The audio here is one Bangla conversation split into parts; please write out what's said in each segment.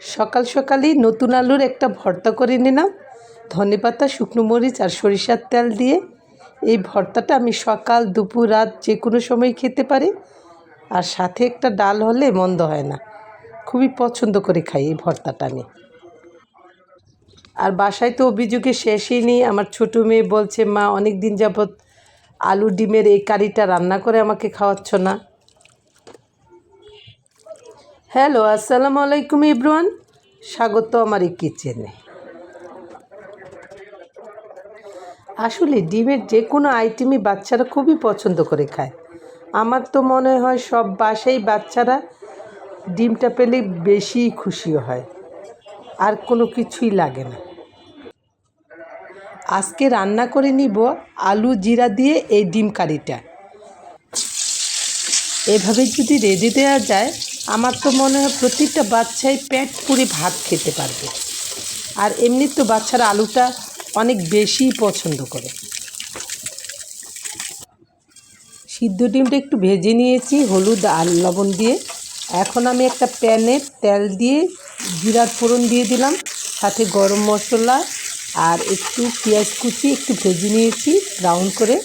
সকাল সকালই নতুন আলুর একটা ভর্তা করে নিলাম। ধনেপাতা শুকনো মরিচ আর সরিষার তেল দিয়ে। এই ভর্তাটা আমি সকাল, দুপুর, রাত যে কোনো সময় খেতে পারি। আর সাথে একটা ডাল হলে মন্দ হয় না। খুবই পছন্দ করে খাই এই ভর্তাটা আমি। আর বাসায় তো অভিযোগে শেষই নেই। আমার ছোটো মেয়ে বলছে, মা অনেক দিন যাবৎ আলু ডিমের এই কারিটা রান্না করে আমাকে খাওয়াচ্ছ না। হ্যালো, আসসালামু আলাইকুম ইব্রান। স্বাগত আমার এই কিচেনে আসলে ডিমের যে কোনো আইটেমই বাচ্চারা খুবই পছন্দ করে খায়। আমার তো মনে হয় সব বাসাই বাচ্চারা ডিমটা পেলে বেশি খুশি হয়। আর কোনো কিছুই লাগে না। আজকে রান্না করে নিব আলু জিরা দিয়ে এই ডিম কারিটা। এভাবে যদি রেডি দেওয়া যায় আমার তো মনে হয় প্রতিটা বাচ্চাই পেট পুরে ভাত খেতে পারবে। আর এমনি তো বাচ্চারা আলুটা অনেক বেশি পছন্দ করে। সিদ্ধ ডিমটা একটু ভেজে নিয়েছি, হলুদ আর লবণ দিয়ে। এখন আমি একটা প্যানে তেল দিয়ে জিরার ফোড়ন দিয়ে দিলাম, সাথে গরম মশলা আর একটু পেঁয়াজ কুচি একটু ভেজে নিয়েছি ব্রাউন করে।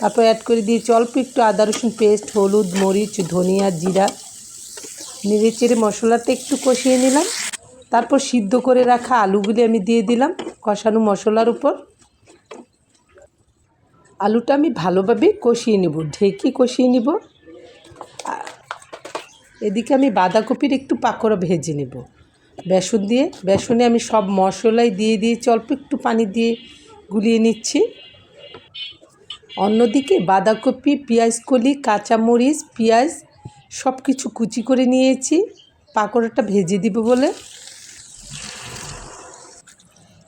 তারপর অ্যাড করে দিয়েছি অল্প একটু আদা রসুন পেস্ট হলুদ, মরিচ, ধনিয়া, জিরা। নেড়ে চেড়ে মশলাটা একটু কষিয়ে নিলাম। তারপর সিদ্ধ করে রাখা আলুগুলি আমি দিয়ে দিলাম কষানো মশলার উপর। আলুটা আমি ভালোভাবে কষিয়ে নেব, ঢেকে কষিয়ে নেব। এদিকে আমি বাঁধাকপির একটু পাকোড়া ভেজে নেব। বেসন দিয়ে, বেসনে আমি সব মশলাই দিয়ে দিয়েছি, অল্প একটু পানি দিয়ে গুলিয়ে নিচ্ছি। অন্যদিকে বাঁধাকপি পেঁয়াজ কলি কাঁচামরিচ, পেঁয়াজ সব কিছু কুচি করে নিয়েছি, পাকোড়াটা ভেজে দিব বলে।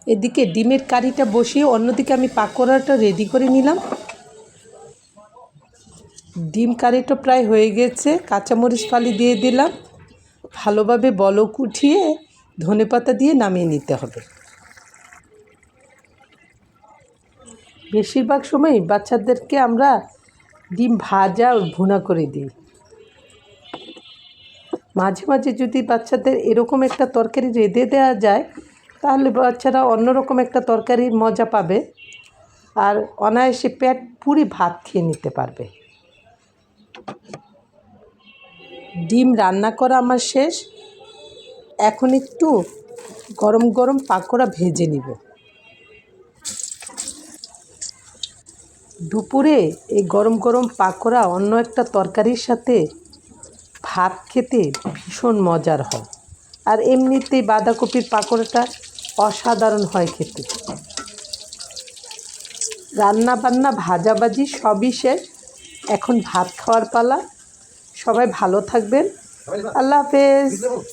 এদিকে ডিমের কারিটা বসিয়ে অন্যদিকে আমি পাকোড়াটা রেডি করে নিলাম। ডিম কারিটা প্রায় হয়ে গেছে, কাঁচামরিচ ফালি দিয়ে দিলাম। ভালোভাবে বলক উঠিয়ে ধনেপাতা দিয়ে নামিয়ে নিতে হবে। বেশিরভাগ সময় বাচ্চাদেরকে আমরা ডিম ভাজা ভুনা করে দিই। মাঝে মাঝে যদি বাচ্চাদের এরকম একটা তরকারি রেঁধে দেওয়া যায়, তাহলে বাচ্চারা অন্যরকম একটা তরকারির মজা পাবে আর অনায়াসে পেট পুরি ভাত খেয়ে নিতে পারবে। ডিম রান্না করা আমার শেষ। এখন একটু গরম গরম পাকোড়া ভেজে নিব। দুপুরে এই গরম গরম পাকোড়া অন্য একটা তরকারির সাথে ভাত খেতে ভীষণ মজার হয়। আর এমনিতেই বাঁধাকপির পাকোড়াটা অসাধারণ হয় খেতে। রান্না বান্না ভাজাবাজি সবই শেষ এখন ভাত খাওয়ার পালা। সবাই ভালো থাকবেন। আল্লাহ হাফেজ।